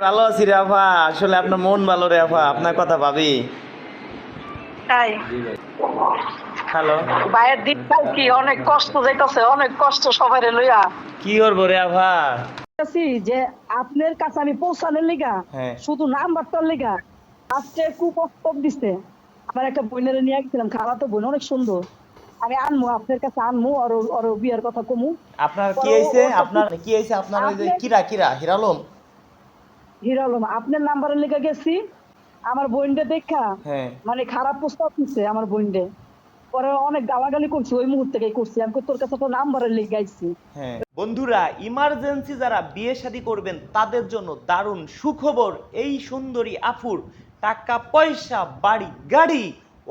ভালো আছি রে আফা। আসলে আপনার মন ভালো রে আফা আপনার কথা ভাবি। তাই? হ্যালো। ভাইয়ের দিনকাল কি? অনেক কষ্ট যাইতাছে অনেক কষ্ট সবাই লইয়া। কি করব রে আফা? আছি যে আপনার কাছে আমি পৌঁছানোর লিগা হ্যাঁ। শুধু নাম্বারটার লিগা। আজকে কুপ্রস্তাব দিছে। আমার একটা বোনের নিয়ে গেছিলাম খাওয়া তো বোন অনেক সুন্দর। আমি আনমু আপনার কাছে আনমু আর ওর- ওর বিয়ের কথা কমু। আপনার কি হয়েছে আপনার কি হয়েছে আপনার ওই যে কিরা কিরা হিরালম হিরালম আপনার নাম্বারের লিগা গেছি। আমার বোনডে দেখা হ্যাঁ। মানে খারাপ প্রস্তাব দিছে আমার বোনডে পরে অনেক গালাগালি করছি ওই মুহূর্তে করছি। আমি তোর কাছে তো নাম্বারের লিগ গাইছি হ্যাঁ। বন্ধুরা ইমার্জেন্সি যারা বিয়ে শাদী করবেন তাদের জন্য দারুণ সুখবর এই সুন্দরী আফুর। টাকা পয়সা বাড়ি গাড়ি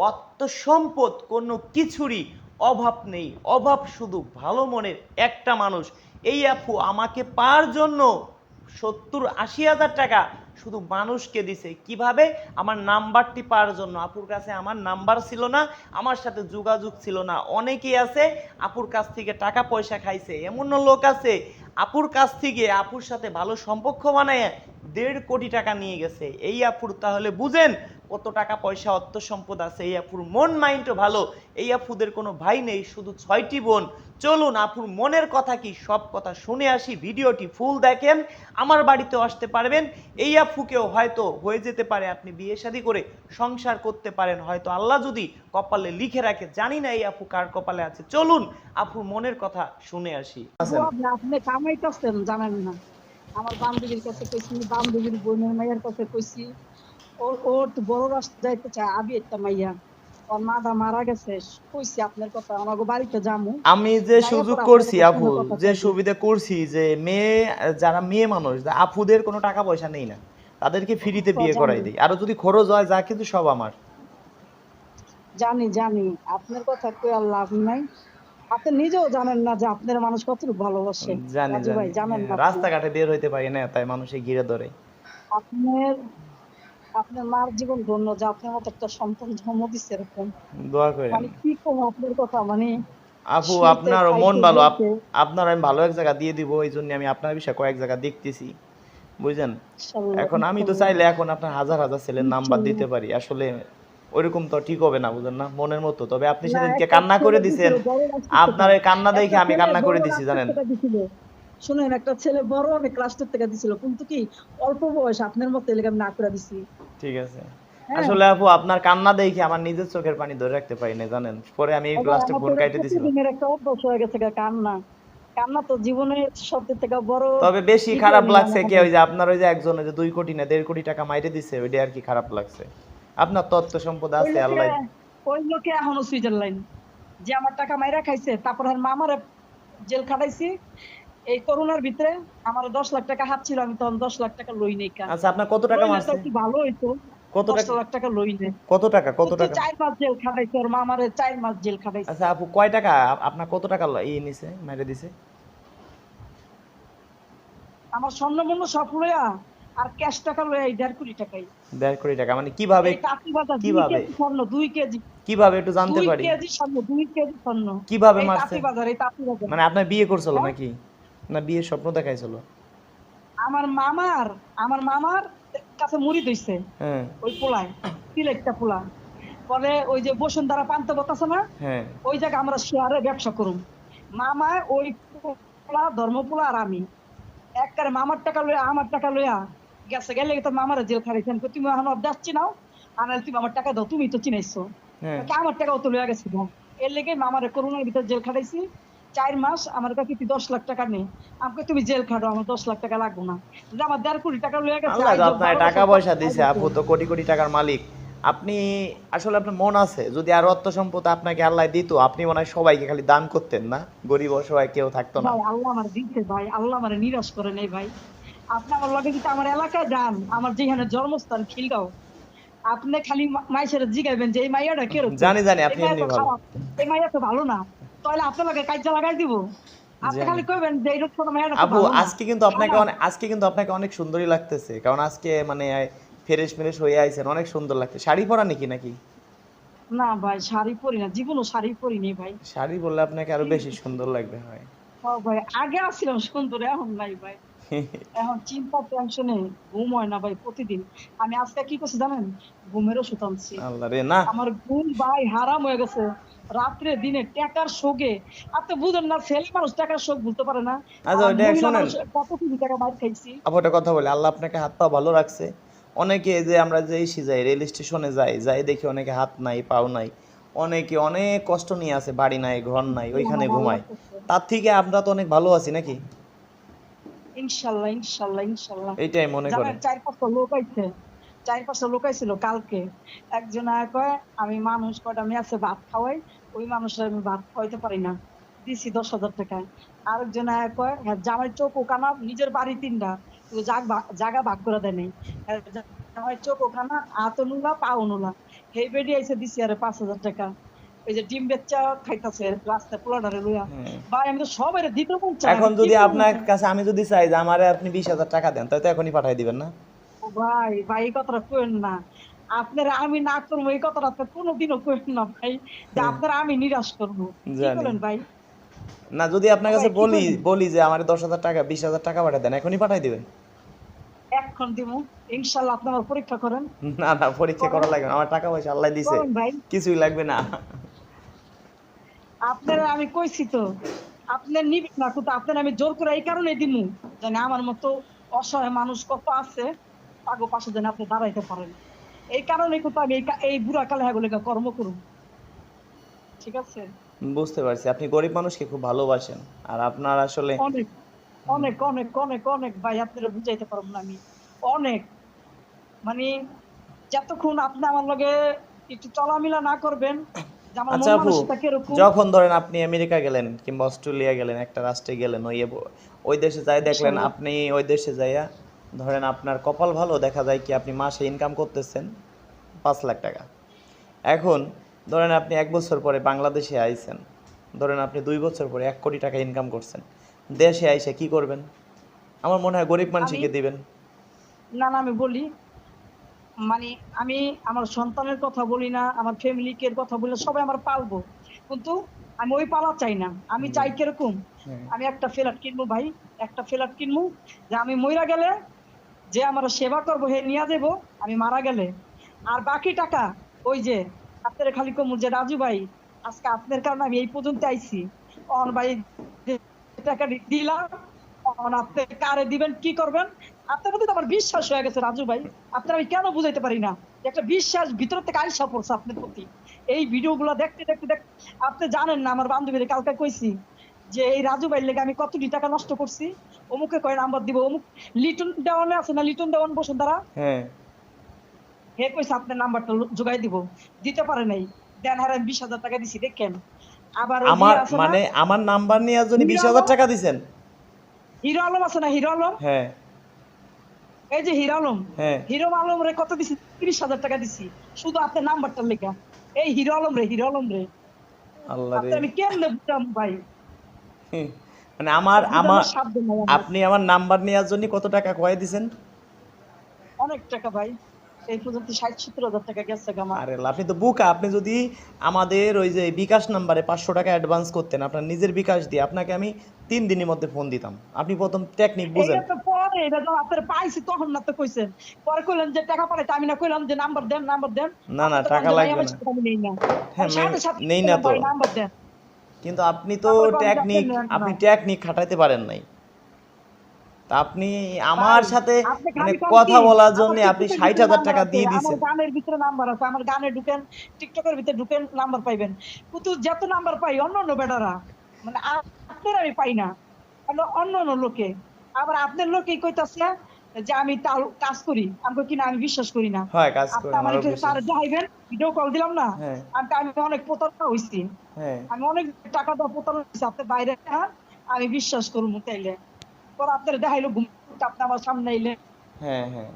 অর্থ সম্পদ কোনো কিছুরই অভাব নেই। অভাব শুধু ভালো মনের একটা মানুষ। এই আপু আমাকে পাওয়ার জন্য সত্তর, আশি হাজার টাকা শুধু মানুষকে দিছে। কীভাবে? আমার নাম্বারটি পাওয়ার জন্য। আপুর কাছে আমার নাম্বার ছিল না, আমার সাথে যোগাযোগ ছিল না। অনেকেই আছে, আপুর কাছ থেকে টাকা পয়সা খাইছে। এমনও লোক আছে আপুর কাছ থেকে আপুর সাথে ভালো সম্পর্ক বানায় দেড় কোটি টাকা নিয়ে গেছে। এই আপুর তাহলে বুঝেন কত টাকা পয়সা, অর্থ সম্পদ আছে। এই আপুর মন মাইন্ডও ভালো। এই আপুদের কোনো ভাই নেই, শুধু ছয়টি বোন। চলুন আপুর মনের কথা কি? সব কথা শুনে আসি, ভিডিওটি ফুল দেখেন, আমার বাড়িতেও আসতে পারবেন। এই আপুকেও হয়তো হয়ে যেতে পারে আপনি বিয়ে শাদী করে সংসার করতে পারেন। হয়তো আল্লাহ যদি কপালে লিখে রাখে, জানি না এই আপু কার কপালে আছে। চলুন আপুর মনের কথা শুনে আসি। আপনি আপনি কামাইতেছেন জানেন না। আমার বান্ধবীর কাছে কইছি বান্ধবীর বোনের মাইয়ার কাছে কইছি ওর ওর তো বড় রাস্তা যাইতে চায় আবি একটা মাইয়া। ওর মাদা মারা গেছে কইছি আপনার কথা আমাকে বাড়িতে যামু। আমি যে সুযোগ করছি আপু যে সুবিধা করছি যে মেয়ে যারা মেয়ে মানুষ আপুদের কোনো টাকা পয়সা নেই না তাদেরকে ফ্রিতে বিয়ে করাই দিই। আরও যদি খরচ হয় যা কিন্তু সব আমার। জানি জানি। আপনার কথা কই আর লাভ নাই। আপনি নিজেও জানেন না যে আপনার মানুষ কতটুকু ভালোবাসে। জানি ভাই জানেন হ্যাঁ, না রাস্তাঘাটে বের হইতে পারি না তাই মানুষে ঘিরে ধরে। আপনার আপনার মার জীবন ধন্য যে আপনার মতো একটা সন্তান জন্ম দিচ্ছে এরকম। দোয়া করে মানে কি কম আপনার কথা মানে আপু আপনার মন ভালো আপনার আমি ভালো এক জায়গা দিয়ে দিব এই জন্য আমি আপনার বিষয়ে কয়েক জায়গা দেখতেছি। বুঝছেন? এখন আমি তো চাইলে এখন আপনার হাজার হাজার ছেলের নাম্বার দিতে পারি। আসলে ওইরকম তো ঠিক হবে না বুঝেন না? মনের মতো। তবে আপনি সেদিনকে কান্না করে দিছেন। আপনার। এই কান্না দেখে আমি কান্না করে দিছি জানেন? শুনেন একটা ছেলে বড় অনেক রাস্তার থেকে দিছিল কিন্তু কি অল্প বয়স আপনার মতো এলাকা আমি না করে দিছি। ঠিক আছে। হ্যাঁ। আসলে আপু আপনার কান্না দেখে আমার নিজের চোখের পানি ধরে রাখতে পারি না জানেন? পরে আমি এই আমার ফোন তো কাইটে দিছিলাম। প্রতিদিনের একটা অভ্যাস হয়ে গেছে কান্না। কান্না তো জীবনের সবচেয়ে থেকে বড় তবে বেশি খারাপ লাগছে কি ওই যে আপনার ওই যে একজন ওই যে দুই কোটি না দেড় কোটি টাকা মাইরে দিছে ওইটা আর কি খারাপ লাগছে। আপনার তত্ত্ব সম্পদ আছে আল্লাহ ওই লোকে এখনও সুইজারল্যান্ড যে আমার টাকা মাইরা খাইছে তারপর আর মামারে জেল খাটাইছি। এই করোনার ভিতরে আমার দশ লাখ টাকা হাত ছিল আমি তখন দশ লাখ টাকা লই নেই কা আচ্ছা আপনার কত টাকা মারছে? একটু ভালো হইতো? কত লাখ টাকা লই নেই কত টাকা কত টাকা? চার মাস জেল খাটাইছে ওর মামারে চার মাস জেল খাটাইছে। আচ্ছা আপু কয় টাকা? আপনার কত টাকা ল- ইয়ে নিছে মাইরে দিছে? আমার স্বর্ণ মূল্য সব লইয়া আর ক্যাশ টাকা লইয়া দেড় কোটি টাকাই। দেড় কোটি টাকা মানে কীভাবে দুই কীভাবে? স্বর্ণ দুই কেজি। কীভাবে একটু জানতে দুই পারি? কেজি স্বর্ণ দুই কেজি স্বর্ণ। কীভাবে মারছে? তাঁতি তাঁতি বাজার মানে আপনার বিয়ে করছিল হ্যাঁ? নাকি? না বিয়ের স্বপ্ন দেখাইছিল? আমার মামার আমার মামার কাছে মুড়ি দইছে হ্যাঁ। ওই পোলায় সিলেটটা পোলা। পরে ওই যে বসুন্ধরা পান্তবত আছে না? হ্যাঁ। ওই জায়গায় আমরা শেয়ারে ব্যবসা করুম। মামা ওই পোলা ধর্মপোলা আর আমি। একবারে মামার টাকা লইয়া আমার টাকা লইয়া গেছে গেলে তো মামার জেল খারাইছেন তুমি এখন অভ্যাস চিনাও আনাল তুমি আমার টাকা দাও তুমি তো চিনাইছো। হ্যাঁ। আমার টাকা অত লইয়া গেছে। এর লেগে মামার করোনার ভিতর জেল খাটাইছি। চার মাস আমার কাছে তুই দশ লাখ টাকা নেই? আমাকে তুমি জেল খাটো আমার দশ লাখ টাকা লাগবে না। আমার দেড় কোটি টাকা লইয়া গেছে আল্লাহ আপনার টাকা পয়সা দিছে আপু তো কোটি কোটি টাকার মালিক। আপনি আসলে আপনার মন আছে যদি আর অর্থ সম্পদ আপনাকে আল্লাহ দিত আপনি মনে হয় সবাইকে খালি দান করতেন না? গরিব অসহায় কেউ থাকতো না। ভাই আল্লাহ আমার দিচ্ছে ভাই আল্লাহ আমার নিরাশ করে নেই ভাই। আপনি আমার লগে যদি আমার এলাকায় যান আমার যেখানে জন্মস্থান খিলগাঁও। আপনি খালি মাইসের জিগাইবেন যে এই মাইয়াটা কেরকম জানি, জানি, আপনি এমনি ভালো। এই মাইয়া তো ভালো না। তাহলে আপনার লগে কাজটা লাগাই দিব? আপনি খালি কইবেন যে এইরকম ছোট মাইয়াটা আপু আজকে কিন্তু আপনাকে আজকে কিন্তু আপনাকে অনেক সুন্দরই লাগতেছে। কারণ আজকে মানে ফ্রেশ ফ্রেশ হয়ে আইছেন অনেক সুন্দর লাগছে শাড়ি পরা নাকি নাকি? না ভাই শাড়ি পরি না। জীবনও শাড়ি পরিনি ভাই। শাড়ি পরলে আপনাকে আরও বেশি সুন্দর লাগবে হয়। ও ভাই আগে আসছিলাম সুন্দর এখন নাই ভাই। এখন চিন্তা টেনশনে ঘুম হয় না ভাই প্রতিদিন। আমি আজকে কি করছি জানেন? ঘুমের ওষুধ আনছি। আল্লাহ রে না। আমার ঘুম ভাই হারাম হয়ে গেছে। রাত্রে দিনে টাকার শোকে। আপনি বুঝেন না ছেলে মানুষ টাকার শোক বুঝতে পারে না। আচ্ছা, ওইটা মহিলা কত কোটি টাকা বাইর খাইছি। আপু কথা বলি আল্লাহ আপনাকে হাত পা ভালো রাখছে। অনেকে যে আমরা যে ইসে যাই রেল স্টেশনে যাই যাই দেখি অনেকে হাত নাই পাও নাই। অনেকে অনেক কষ্ট নিয়ে আছে বাড়ি নাই ঘর নাই ওইখানে ঘুমায়। তার থেকে আমরা তো অনেক ভালো আছি নাকি? ইনশাল্লাহ ইনশাল্লাহ ইনশাল্লাহ। এইটাই মনে করেন। চার পাঁচটা লোক আইছে চার পাঁচটা লোক আইছিল কালকে। একজন আয়া কয় আমি মানুষ কয়টা মেয়েছে ভাত খাওয়াই ওই মানুষের আমি ভাত খাওয়াইতে পারি না। দিছি দশ হাজার টাকা। আরেকজন আয়া কয় হ্যাঁ জামাই চোখ ওখানা নিজের বাড়ি তিনটা। জাগা ভাগ করে দেয় নাই হ্যাঁ, জামাই চোখ ওখানা হাতও নুলা পাও নুলা। হেই বেডি আইসে দিছি আরে পাঁচ হাজার টাকা। ওই যে ডিম বেচা খাইতাছে রাস্তায় পোলাডারে লইয়া। ভাই আমি তো সবাই দিতে মন চায় এখন যদি আপনার কাছে আমি যদি চাই যে আমারে আপনি বিশ হাজার টাকা দেন তাই তো এখনই পাঠাই দিবেন না। ও ভাই ভাই এই কথাটা কেন না। আপনারা আমি না করব এই কথাটা আপনি কোনোদিনও কেন না ভাই। যে আপনারা আমি নিরাশ করব। কি বলেন ভাই? না যদি আপনার কাছে বলি বলি যে আমার দশ হাজার টাকা বিশ হাজার টাকা পাঠাই দেন এখনই পাঠাই দিবেন? এখন দিব ইনশাল্লাহ আপনি আমার পরীক্ষা করেন। না না পরীক্ষা করা লাগবে না আমার টাকা পয়সা আল্লাহ দিছে। ভাই। কিছুই লাগবে না। আপনারা আমি কইছি তো আপনার নিবেন না কিন্তু আপনার আমি জোর করে এই কারণে দিমু জানি আমার মতো অসহায় মানুষ কত আছে পাগো পাশে যেন আপনি দাঁড়াইতে পারেন। এই কারণে কিন্তু আমি এই বুড়া কালে হ্যাগুলিকে কর্ম করুন। ঠিক আছে? বুঝতে পারছি। আপনি গরিব মানুষকে খুব ভালোবাসেন। আর আপনার আসলে অনেক অনেক অনেক অনেক অনেক ভাই আপনারা বুঝাইতে পারব না আমি। অনেক। মানে যতক্ষণ আপনি আমার লগে একটু চলামিলা না করবেন আচ্ছা আপু যখন ধরেন আপনি আমেরিকা গেলেন কিংবা অস্ট্রেলিয়া গেলেন একটা রাষ্ট্রে গেলেন ওই ওই দেশে যাই দেখলেন আপনি ওই দেশে যাইয়া ধরেন আপনার কপাল ভালো দেখা যায় কি আপনি মাসে ইনকাম করতেছেন পাঁচ লাখ টাকা। এখন ধরেন আপনি এক বছর পরে বাংলাদেশে আইছেন ধরেন আপনি দুই বছর পরে এক কোটি টাকা ইনকাম করছেন দেশে আইসে কি করবেন? আমার মনে হয় গরিব মানুষকে দিবেন। না না আমি বলি মানে আমি আমার সন্তানের কথা বলি না আমার ফ্যামিলিকে কথা বলি সবাই আমার পালবো। কিন্তু আমি ওই পালা চাই না। আমি চাই কীরকম? হ্যাঁ। আমি একটা ফ্ল্যাট কিনবো ভাই একটা ফ্ল্যাট কিনবো যে আমি মইরা গেলে যে আমার সেবা করব হে নিয়ে দেবো আমি মারা গেলে। আর বাকি টাকা ওই যে আপনার খালি কমু যে রাজু ভাই আজকে আপনার কারণে আমি এই পর্যন্ত আইছি। অন ভাই টাকা দিলাম অন আপনি কারে দিবেন কি করবেন? আপনার তো আমার বিশ্বাস হয়ে গেছে রাজু ভাই। আপনার আমি কেন বুঝাইতে পারি না? একটা বিশ্বাস ভিতর থেকে আইসা পড়ছে আপনার প্রতি। এই ভিডিওগুলো দেখতে দেখতে দেখতে আপনি জানেন না আমার বান্ধবীর কালকে কইছি যে এই রাজু ভাইয়ের লেগে আমি কতটি টাকা নষ্ট করছি? অমুকে কয় নাম্বার দিব। অমুক লিটন দেওয়ানে আছে না লিটন দেওয়ান বসুন্ধরা হ্যাঁ। হে কইছে আপনার নাম্বারটা জোগাই দিব। দিতে পারে নাই। দেন হারে বিশ হাজার টাকা দিছি দেখেন। আবার আমার মানে আমার নাম্বার নিয়ে যদি বিশ হাজার টাকা দিছেন? হিরো আলম আছে না হিরো আলম? হ্যাঁ। এই যে হিরো আলম হ্যাঁ। হিরো আলম রে কত দিছি? তিরিশ হাজার টাকা দিছি। শুধু আপনার নাম্বারটা লেখা। এই হিরো আলম রে হিরো আলম রে। আল্লাহ রে। আমি কেমনে বুঝাম ভাই? মানে আমার আমার। আপনি আমার নাম্বার নেওয়ার জন্য কত টাকা কয় দিছেন? অনেক টাকা ভাই। এই পর্যন্ত ষাট সত্তর হাজার টাকা গেছে আমার আরে আপনি তো বুকা আপনি যদি আমাদের ওই যে বিকাশ নাম্বারে পাঁচশো টাকা অ্যাডভান্স করতেন আপনার নিজের বিকাশ দিয়ে আপনাকে আমি তিন দিনের মধ্যে ফোন দিতাম। আপনি প্রথম টেকনিক বুঝেন। পরে এটা যখন আপনার পাইছি তখন না তো কইছেন। পরে কইলেন যে টাকা পাঠাইতে আমি না কইলাম যে নাম্বার দেন নাম্বার দেন। না না টাকা লাগবে না। আমি নেই না। হ্যাঁ, নেই না তো। নাম্বার দেন। কিন্তু আপনি তো টেকনিক আপনি টেকনিক খাটাইতে পারেন নাই। তা আপনি আমার সাথে মানে কথা বলার জন্য আপনি ষাট হাজার টাকা দিয়ে আমার গানের ভিতরে নাম্বার আছে আমার গানে ঢুকেন টিকটকের ভিতরে ঢুকেন নাম্বার পাইবেন। কিন্তু যত নাম্বার পাই অন্য অন্য বেটারা মানে আপনার আমি পাই না মানে অন্য অন্য লোকে। আবার আপনার লোকে কইতাছে যে আমি তাও কাজ করি আমি কই কিনা আমি বিশ্বাস করি না। হয় কাজ করে আমার। তার দেখাইবেন ভিডিও কল দিলাম না হ্যাঁ। আমি আমি অনেক প্রতারণা হইছি। হ্যাঁ। আমি অনেক টাকা দেওয়া প্রতারণা হইছি আপনি বাইরে আমি বিশ্বাস করব তাইলে। পর আপনার দেখাইলো ঘুম আপনি আমার সামনে আইলে হ্যাঁ হ্যাঁ।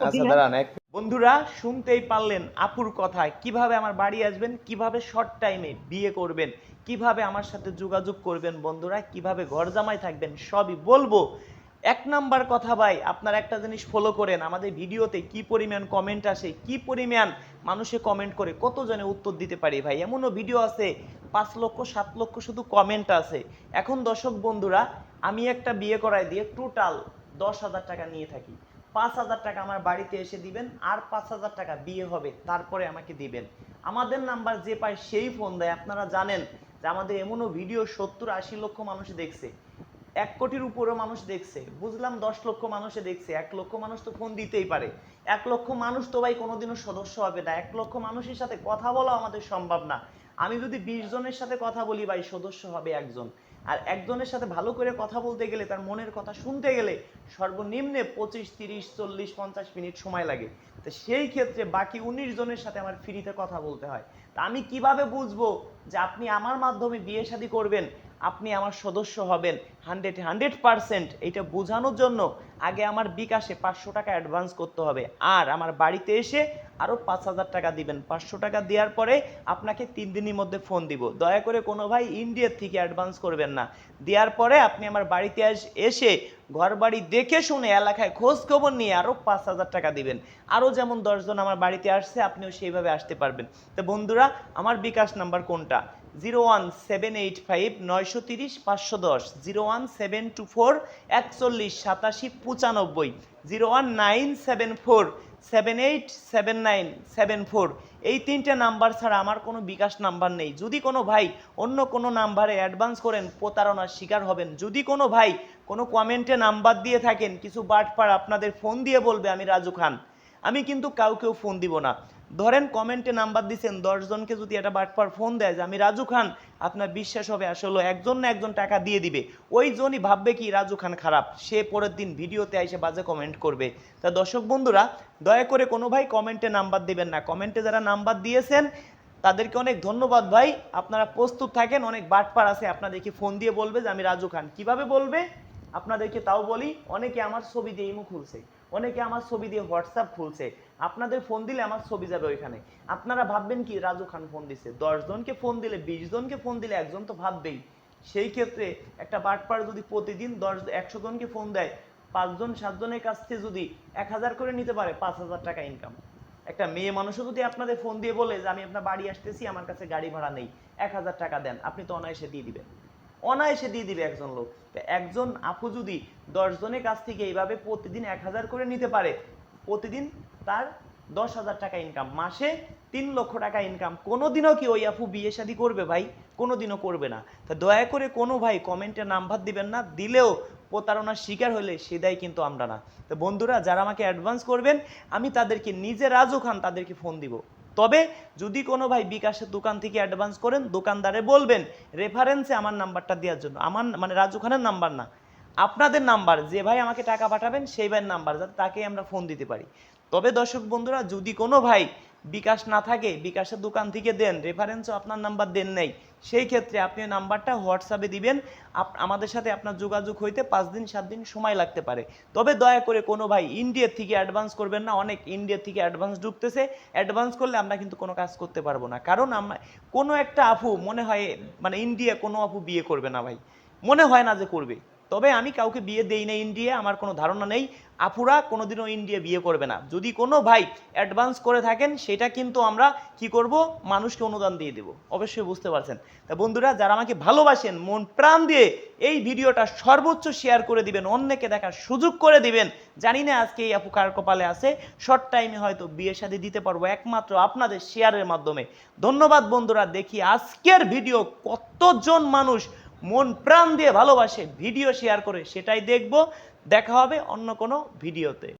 আচ্ছা দাঁড়ান এক বন্ধুরা শুনতেই পারলেন আপুর কথা কীভাবে আমার বাড়ি আসবেন কীভাবে শর্ট টাইমে বিয়ে করবেন কীভাবে আমার সাথে যোগাযোগ করবেন বন্ধুরা কীভাবে ঘর জামাই থাকবেন সবই বলব। এক নাম্বার কথা ভাই, আপনারা একটা জিনিস ফলো করেন, আমাদের ভিডিওতে কি পরিমাণ কমেন্ট আসে, কি পরিমাণ মানুষে কমেন্ট করে, কতজনে উত্তর দিতে পারি ভাই? এমনও ভিডিও আছে, পাঁচ লক্ষ, সাত লক্ষ শুধু কমেন্ট আছে। এখন দর্শক বন্ধুরা, আমি একটা বিয়ে করাই দিয়ে টোটাল দশ হাজার টাকা নিয়ে থাকি। পাঁচ হাজার টাকা আমার বাড়িতে এসে দিবেন, আর পাঁচ হাজার টাকা বিয়ে হবে, তারপরে আমাকে দিবেন। আমাদের নাম্বার যে পায় সেই ফোন দেয়। আপনারা জানেন যে আমাদের এমনও ভিডিও সত্তর আশি লক্ষ মানুষ দেখছে। এক কোটির উপরেও মানুষ দেখছে। বুঝলাম দশ লক্ষ মানুষে দেখছে। এক লক্ষ মানুষ তো ফোন দিতেই পারে। এক লক্ষ মানুষ তো ভাই কোনোদিনও সদস্য হবে না। এক লক্ষ মানুষের সাথে কথা বলা আমাদের সম্ভব না। আমি যদি বিশ জনের সাথে কথা বলি ভাই, সদস্য হবে একজন। আর একজনের সাথে ভালো করে কথা বলতে গেলে, তার মনের কথা শুনতে গেলে সর্বনিম্নে পঁচিশ, তিরিশ, চল্লিশ, পঞ্চাশ মিনিট সময় লাগে। তো সেই ক্ষেত্রে বাকি উনিশ জনের সাথে আমার ফ্রিতে কথা বলতে হয়। তা আমি কীভাবে বুঝব যে আপনি আমার মাধ্যমে বিয়ে শাদী করবেন? আপনি আমার সদস্য হবেন হান্ড্রেড হান্ড্রেড পারসেন্ট। এটা বোঝানোর জন্য আগে আমার বিকাশে পাঁচশো টাকা অ্যাডভান্স করতে হবে। আর আমার বাড়িতে এসে আরও পাঁচ হাজার টাকা দিবেন। পাঁচশো টাকা দেওয়ার পরে আপনাকে তিন দিনের মধ্যে ফোন দিব। দয়া করে কোনো ভাই ইন্ডিয়ার থেকে অ্যাডভান্স করবেন না। দেওয়ার পরে আপনি আমার বাড়িতে এসে ঘর বাড়ি দেখে শুনে এলাকায় খোঁজ খবর নিয়ে আরও পাঁচ হাজার টাকা দিবেন। আরও যেমন দশজন আমার বাড়িতে আসছে, আপনিও সেইভাবে আসতে পারবেন। তো বন্ধুরা, আমার বিকাশ নাম্বার কোনটা? Zero one seven eight five নয়শো তিরিশ পাঁচশো দশ zero one seven two four একচল্লিশ, সাতাশি, পঁচানব্বই zero one nine seven four seven eight seven nine seven four এই তিনটে নাম্বার ছাড়া আমার কোনো বিকাশ নাম্বার নেই। যদি কোনো ভাই অন্য কোনো নাম্বারে অ্যাডভান্স করেন, প্রতারণার শিকার হবেন। যদি কোনো ভাই কোনো কমেন্টে নাম্বার দিয়ে থাকেন, কিছু বাটপার আপনাদের ফোন দিয়ে বলবে, আমি রাজু খান। আমি কিন্তু কাউকেও ফোন দিব না। ধরেন কমেন্টে নাম্বার দিচ্ছেন দশজনকে যদি একটা বাটপার ফোন দেয় যে, আমি রাজু খান, আপনার বিশ্বাস হবে, আসলে একজন না একজন টাকা দিয়ে দিবে। ওই জনই ভাববে কি, রাজু খান খারাপ, সে পরের দিন ভিডিওতে এসে বাজে কমেন্ট করবে। তা দর্শক বন্ধুরা, দয়া করে কোনো ভাই কমেন্টে নাম্বার দিবেন না। কমেন্টে যারা নাম্বার দিয়েছেন, তাদেরকে অনেক ধন্যবাদ ভাই। আপনারা প্রস্তুত থাকেন, অনেক বাটপার আছে, আপনাদেরকে ফোন দিয়ে বলবে যে, আমি রাজু খান। কীভাবে বলবে? আপনাদেরকে তাও বলি, অনেকে আমার ছবি দিয়ে ইমো খুলছে, অনেকে আমার ছবি দিয়ে হোয়াটসঅ্যাপ খুলছে। আপনাদের ফোন দিলে আমার ছবি যাবে ওইখানে। আপনারা ভাববেন কি, রাজু খান ফোন দিছে। জনকে ফোন দিলে বিশ জনকে ফোন দিলে একজন তো ভাববেই। সেই ক্ষেত্রে একটা বাটপার যদি প্রতিদিন দশ, একশো জনকে ফোন দেয়, পাঁচজন, সাতজনের কাছ থেকে যদি এক হাজার করে নিতে পারে, পাঁচ হাজার টাকা ইনকাম একটা মেয়ে মানুষও যদি আপনাদের ফোন দিয়ে বলে যে, আমি আপনার বাড়ি আসতেছি, আমার কাছে গাড়ি ভাড়া নেই, এক হাজার টাকা দেন। আপনি তো অনায়াসে দিয়ে দিবেন। অনায়াসে দিয়ে দিবে একজন লোক। একজন আপু যদি দশ জনের কাছ থেকে এইভাবে প্রতিদিন এক হাজার করে নিতে পারে, প্রতিদিন তার দশ হাজার টাকা ইনকাম মাসে তিন লক্ষ টাকা ইনকাম কোনোদিনও কি ওই আপু বিয়ে শাদী করবে ভাই? কোনোদিনও করবে না। তা দয়া করে কোনো ভাই কমেন্টে নাম্বার দিবেন না। দিলেও প্রতারণার শিকার হলে সেদাই কিন্তু আমরা না। তো বন্ধুরা, যারা আমাকে অ্যাডভান্স করবেন, আমি তাদেরকে নিজে রাজু খান তাদেরকে ফোন দিব। তবে যদি কোনো ভাই বিকাশের দোকান থেকে অ্যাডভান্স করেন, দোকানদারে বলবেন রেফারেন্সে আমার নাম্বারটা দেওয়ার জন্য। আমার মানে রাজু খানের নাম্বার না। আপনাদের নাম্বার, যে ভাই আমাকে টাকা পাঠাবেন, সেই ভাইয়ের নাম্বার, যাতে তাকে আমরা ফোন দিতে পারি। তবে দর্শক বন্ধুরা, যদি কোনো ভাই বিকাশ না থাকে, বিকাশের দোকান থেকে দেন রেফারেন্সও আপনার নাম্বার দেন নেই, সেই ক্ষেত্রে আপনি নাম্বারটা হোয়াটসঅ্যাপে দিবেন। আমাদের সাথে আপনার যোগাযোগ হইতে পাঁচ দিন, সাত দিন সময় লাগতে পারে। তবে দয়া করে কোনো ভাই ইন্ডিয়ার থেকে অ্যাডভান্স করবেন না, অনেক ইন্ডিয়ার থেকে অ্যাডভান্স ঢুকতেছে। অ্যাডভান্স করলে আমরা কিন্তু কোনো কাজ করতে পারব না। কারণ আমরা কোনো একটা আপু মনে হয় মানে ইন্ডিয়া কোনো আপু বিয়ে করবে না ভাই। মনে হয় না যে করবে। তবে আমি কাউকে বিয়ে দেই না ইন্ডিয়া আমার কোনো ধারণা নেই। আপুরা কোনোদিনও ইন্ডিয়া বিয়ে করবে না। যদি কোনো ভাই অ্যাডভান্স করে থাকেন, সেটা কিন্তু আমরা কি করব? মানুষকে অনুদান দিয়ে দেব। অবশ্যই বুঝতে পারছেন। তা বন্ধুরা, যারা আমাকে ভালোবাসেন, মন প্রাণ দিয়ে এই ভিডিওটা সর্বোচ্চ শেয়ার করে দিবেন, অন্যকে দেখার সুযোগ করে দিবেন। জানি না আজকে এই আপু কার কপালে আছে। শর্ট টাইমে হয়তো বিয়ে সাথে দিতে পারব একমাত্র আপনাদের শেয়ারের মাধ্যমে। ধন্যবাদ বন্ধুরা, দেখি আজকের ভিডিও কতজন মানুষ মন প্রাণ দিয়ে ভালোবাসে ভিডিও শেয়ার করে সেটাই দেখব। দেখা হবে অন্য কোনো ভিডিওতে